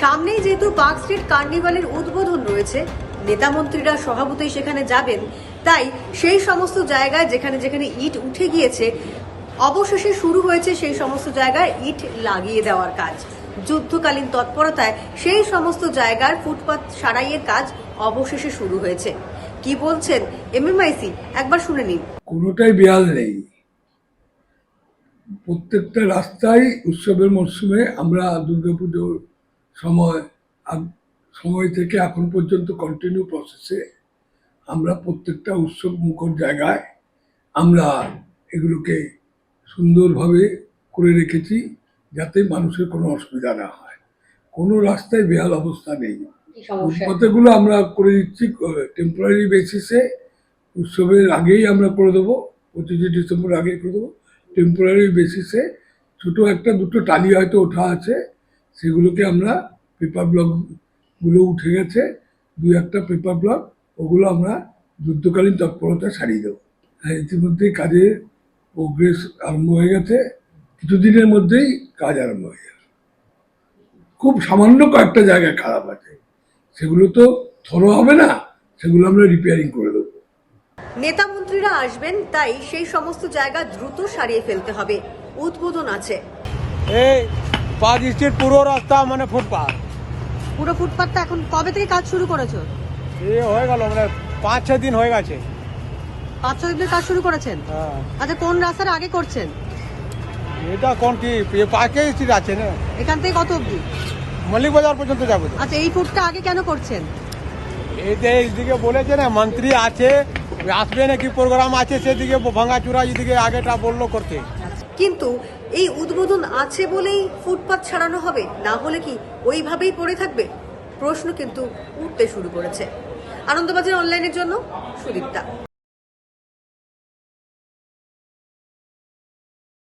সামনেই যেহেতু park street কার্নিভালের উদ্বোধন রয়েছে, নেতা মন্ত্রীরা সভাপতি সেখানে যাবেন। তাই সেই সমস্ত জায়গায় যেখানে যেখানে ইট উঠে গিয়েছে, অবশেষে শুরু হয়েছে সেই সমস্ত জায়গায় ইট লাগিয়ে দেওয়ার কাজ। যুদ্ধকালীন তৎপরতায় সেই সমস্ত জায়গার ফুটপাত সারাইয়ের কাজ অবশেষে শুরু হয়েছে। কি বলছেন এমএমআইসি? একবার শুনে নিন। কোনোটাই বেয়াল নেই। প্রত্যেকটা রাস্তায় উৎসবের মরশুমে আমরা দুর্গাপুজোর সময় সময় থেকে এখন পর্যন্ত কন্টিনিউ প্রসেসে আমরা প্রত্যেকটা উৎসব মুখর জায়গায় আমরা এগুলোকে সুন্দরভাবে করে রেখেছি যাতে মানুষের কোনো অসুবিধা না হয়। কোনো রাস্তায় বেহাল অবস্থা নেই। ফুটপাতেগুলো আমরা করে দিচ্ছি টেম্পোরারি বেসিসে উৎসবের আগেই আমরা করে দেবো পঁচিশে ডিসেম্বর আগেই করে দেবো। টেম্পোরারি বেসিসে ছোটো একটা দুটো টালি হয়তো ওঠা আছে। সেগুলোকে আমরা পেপার ব্লকগুলো উঠে গেছে দু একটা পেপার ব্লক ওগুলো আমরা যুদ্ধকালীন তৎপরতা সারিয়ে দেবো। হ্যাঁ ইতিমধ্যেই কাজের প্রোগ্রেস আরম্ভ হয়ে গেছে কিছুদিনের মধ্যেই কাজ আরম্ভ হয়ে যাবে। খুব সামান্য কয়েকটা জায়গায় খারাপ আছে সেগুলো তো থরো হবে না সেগুলো আমরা রিপেয়ারিং করে দেবো। নেতা মন্ত্রীরা আসবেন তাই সেই সমস্ত জায়গা দ্রুত সারিয়ে ফেলতে হবে। উদ্বোধন আছে। এই পাঁচ স্ট্রিট পুরো রাস্তা মানে ফুটপাথ পুরো ফুটপাতটা এখন কবে থেকে কাজ শুরু করেছ? এ হয়ে গেল মানে পাঁচ ছ দিন হয়ে গেছে। পাঁচ ছয় দিনের কাজ শুরু করেছেন? হ্যাঁ। আচ্ছা কোন রাস্তার আগে করছেন? এটা কোন কি পাঁচে স্ট্রিট আছে না? এখান থেকে কত অবধি? মল্লিক বাজার পর্যন্ত যাবে। তো আচ্ছা এই ফুটটা আগে কেন করছেন? এই যে এইদিকে বলেছে না মন্ত্রী আছে আসবে নাকি প্রোগ্রাম আছে সেদিকে ভাঙাচুরা এদিকে আগেটা বলল করতে। কিন্তু এই উদ্বোধন আছে বলেই ফুটপাত ছাড়ানো হবে, না হলে কি ওইভাবেই পড়ে থাকবে? প্রশ্ন কিন্তু উঠতে শুরু করেছে। আনন্দবাজার অনলাইনের জন্য সুদীপ্তা।